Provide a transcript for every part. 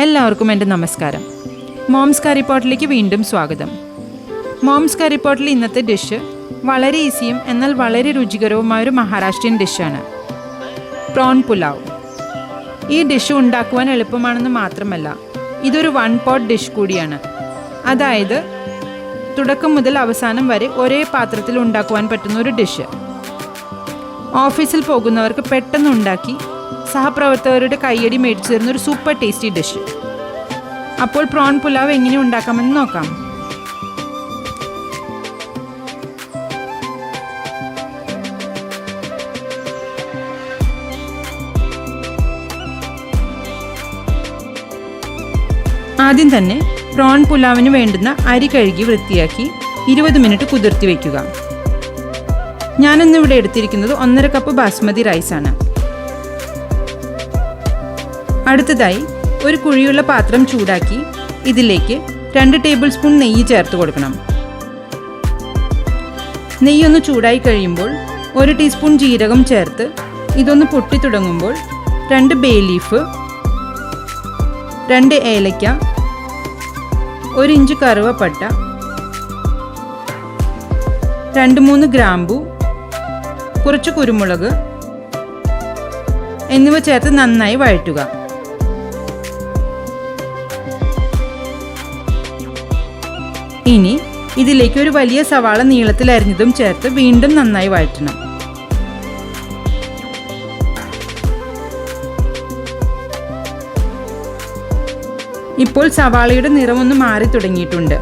എല്ലാവർക്കും എന്റെ നമസ്കാരം. മോംസ് കറി വീണ്ടും സ്വാഗതം. മോംസ് കറി ഇന്നത്തെ ഡിഷ് വളരെ ഈസിയും എന്നാൽ വളരെ രുചികരവുമായ ഒരു മഹാരാഷ്ട്രീയൻ ഡിഷാണ്. പ്രോൺ പുലാവ്. ഈ ഡിഷ് ഉണ്ടാക്കുവാൻ എളുപ്പമാണെന്ന് മാത്രമല്ല ഇതൊരു വൺ പോട്ട് ഡിഷ് കൂടിയാണ്. അതായത് തുടക്കം മുതൽ അവസാനം വരെ ഒരേ പാത്രത്തിൽ ഉണ്ടാക്കുവാൻ പറ്റുന്ന ഒരു ഡിഷ്. ഓഫീസിൽ പോകുന്നവർക്ക് പെട്ടെന്ന് ഉണ്ടാക്കി സഹപ്രവർത്തകരുടെ കയ്യടി മേടിച്ചു തരുന്ന ഒരു സൂപ്പർ ടേസ്റ്റി ഡിഷ്. അപ്പോൾ പ്രോൺ പുലാവ് എങ്ങനെ ഉണ്ടാക്കാമെന്ന് നോക്കാം. ആദ്യം തന്നെ പ്രോൺ പുലാവിന് വേണ്ടുന്ന അരി കഴുകി വൃത്തിയാക്കി ഇരുപത് മിനിറ്റ് കുതിർത്തി വയ്ക്കുക. ഞാനിന്നിവിടെ എടുത്തിരിക്കുന്നത് ഒന്നര കപ്പ് ബാസ്മതി റൈസാണ് അടുത്തതായി ഒരു കുഴിയുള്ള പാത്രം ചൂടാക്കി ഇതിലേക്ക് രണ്ട് ടേബിൾ സ്പൂൺ നെയ്യ് ചേർത്ത് കൊടുക്കണം. നെയ്യൊന്ന് ചൂടായി കഴിയുമ്പോൾ ഒരു ടീസ്പൂൺ ജീരകം ചേർത്ത് ഇതൊന്ന് പൊട്ടി തുടങ്ങുമ്പോൾ രണ്ട് ബേ ലീഫ് രണ്ട് ഏലയ്ക്ക ഒരു ഇഞ്ച് കറുവപ്പട്ട രണ്ട് മൂന്ന് ഗ്രാമ്പു കുറച്ച് കുരുമുളക് എന്നിവ ചേർത്ത് നന്നായി വഴറ്റുക. ഇതിലേക്ക് ഒരു വലിയ സവാള നീളത്തിൽ അരിഞ്ഞതും ചേർത്ത് വീണ്ടും നന്നായി വഴറ്റണം. ഇപ്പോൾ സവാളയുടെ നിറമൊന്ന് മാറി തുടങ്ങിയിട്ടുണ്ട്.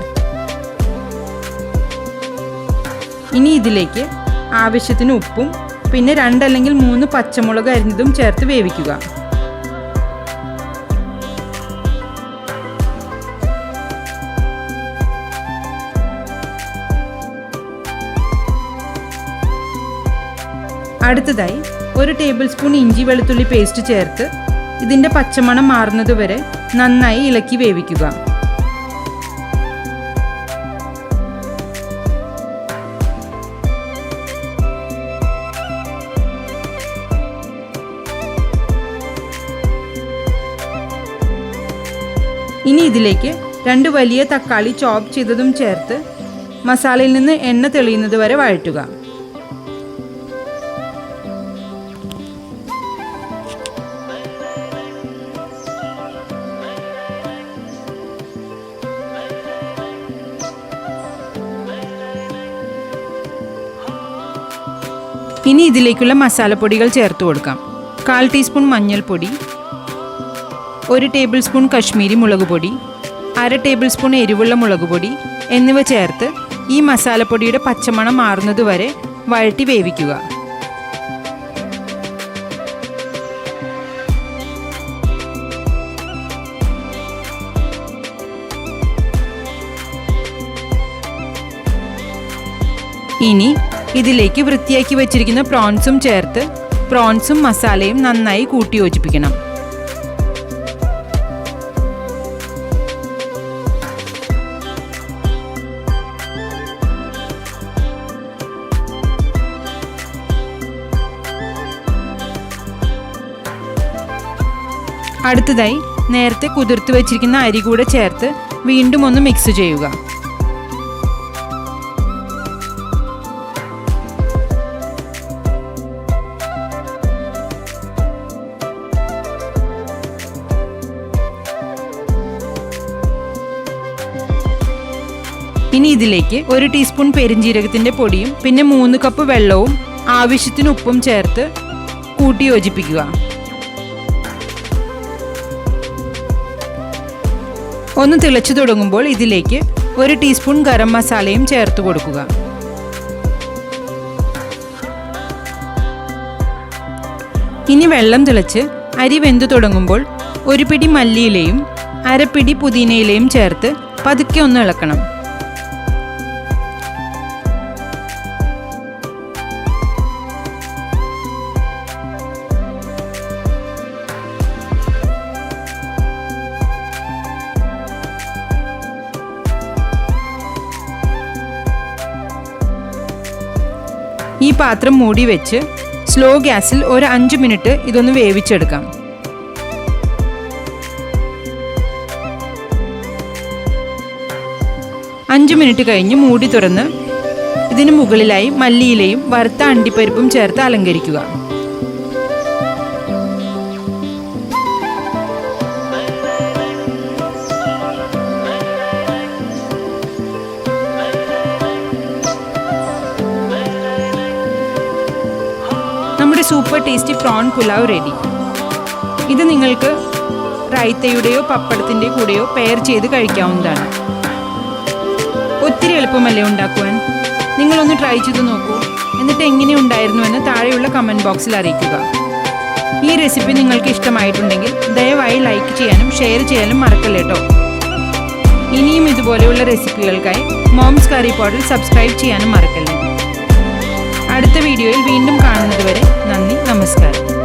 ഇനി ഇതിലേക്ക് ആവശ്യത്തിന് ഉപ്പും പിന്നെ രണ്ടല്ലെങ്കിൽ മൂന്ന് പച്ചമുളക് അരിഞ്ഞതും ചേർത്ത് വേവിക്കുക. അടുത്തതായി ഒരു ടേബിൾ സ്പൂൺ ഇഞ്ചി വെളുത്തുള്ളി പേസ്റ്റ് ചേർത്ത് ഇതിന്റെ പച്ചമണം മാറുന്നതുവരെ നന്നായി ഇളക്കി വേവിക്കുക. ഇനി ഇതിലേക്ക് രണ്ട് വലിയ തക്കാളി ചോപ്പ് ചെയ്തതും ചേർത്ത് മസാലയിൽ നിന്ന് എണ്ണ തെളിയുന്നത് വരെ വഴറ്റുക. ഇനി ഇതിലേക്കുള്ള മസാലപ്പൊടികൾ ചേർത്ത് കൊടുക്കാം. കാൽ ടീസ്പൂൺ മഞ്ഞൾപ്പൊടി ഒരു ടേബിൾ സ്പൂൺ കശ്മീരി മുളക് പൊടി അര ടേബിൾ സ്പൂൺ എരിവുള്ള മുളക് പൊടി എന്നിവ ചേർത്ത് ഈ മസാലപ്പൊടിയുടെ പച്ചമണം മാറുന്നതുവരെ വഴറ്റി വേവിക്കുക. ഇനി ഇതിലേക്ക് വൃത്തിയാക്കി വെച്ചിരിക്കുന്ന പ്രോൺസും ചേർത്ത് പ്രോൺസും മസാലയും നന്നായി കൂട്ടി യോജിപ്പിക്കണം അടുത്തതായി നേരത്തെ കുതിർത്ത് വെച്ചിരിക്കുന്ന അരി കൂടെ ചേർത്ത് വീണ്ടും ഒന്ന് മിക്സ് ചെയ്യുക. ഇനി ഇതിലേക്ക് ഒരു ടീസ്പൂൺ പെരിഞ്ജീരകത്തിന്റെ പൊടിയും പിന്നെ മൂന്ന് കപ്പ് വെള്ളവും ആവശ്യത്തിന് ഉപ്പും ചേർത്ത് കൂട്ടി യോജിപ്പിക്കുക ഒന്ന് തിളച്ചു തുടങ്ങുമ്പോൾ ഇതിലേക്ക് ഒരു ടീസ്പൂൺ ഗരം മസാലയും ചേർത്ത് കൊടുക്കുക. ഇനി വെള്ളം തിളച്ച് അരി വെന്തു തുടങ്ങുമ്പോൾ ഒരു പിടി മല്ലിയിലയും അരപ്പിടി പുതിനയിലയും ചേർത്ത് പതുക്കെ ഒന്ന് ഇളക്കണം. ഈ പാത്രം മൂടി വെച്ച് സ്ലോ ഗ്യാസിൽ ഒരു അഞ്ച് മിനിറ്റ് ഇതൊന്ന് വേവിച്ചെടുക്കാം. അഞ്ച് മിനിറ്റ് കഴിഞ്ഞ് മൂടി തുറന്ന് ഇതിന് മുകളിലായി മല്ലിയിലയും വറുത്ത അണ്ടിപ്പരിപ്പും ചേർത്ത് അലങ്കരിക്കുക. Super tasty prawn pulao ready ഇത് നിങ്ങൾക്ക് റൈത്തയുടെയോ പപ്പടത്തിന്റെ കൂടെയോ പെയർ ചെയ്ത് കഴിക്കാവുന്നതാണ്. ഒത്തിരി എളുപ്പമല്ലേ ഉണ്ടാക്കുവാൻ? നിങ്ങളൊന്ന് ട്രൈ ചെയ്ത് നോക്കൂ. എന്നിട്ട് എങ്ങനെ ഉണ്ടായിരുന്നുവെന്ന് താഴെയുള്ള കമന്റ് ബോക്സിൽ അറിയിക്കുക. ഈ റെസിപ്പി നിങ്ങൾക്ക് ഇഷ്ടമായിട്ടുണ്ടെങ്കിൽ ദയവായി ലൈക്ക് ചെയ്യാനും ഷെയർ ചെയ്യാനും മറക്കല്ലേ കേട്ടോ ഇനിയും ഇതുപോലെയുള്ള റെസിപ്പികൾക്കായി മോംസ് കറി പോട്ടിൽ സബ്സ്ക്രൈബ് ചെയ്യാനും മറക്കല്ലേ. അടുത്ത വീഡിയോയിൽ വീണ്ടും കാണുന്നതുവരെ നന്ദി നമസ്കാരം.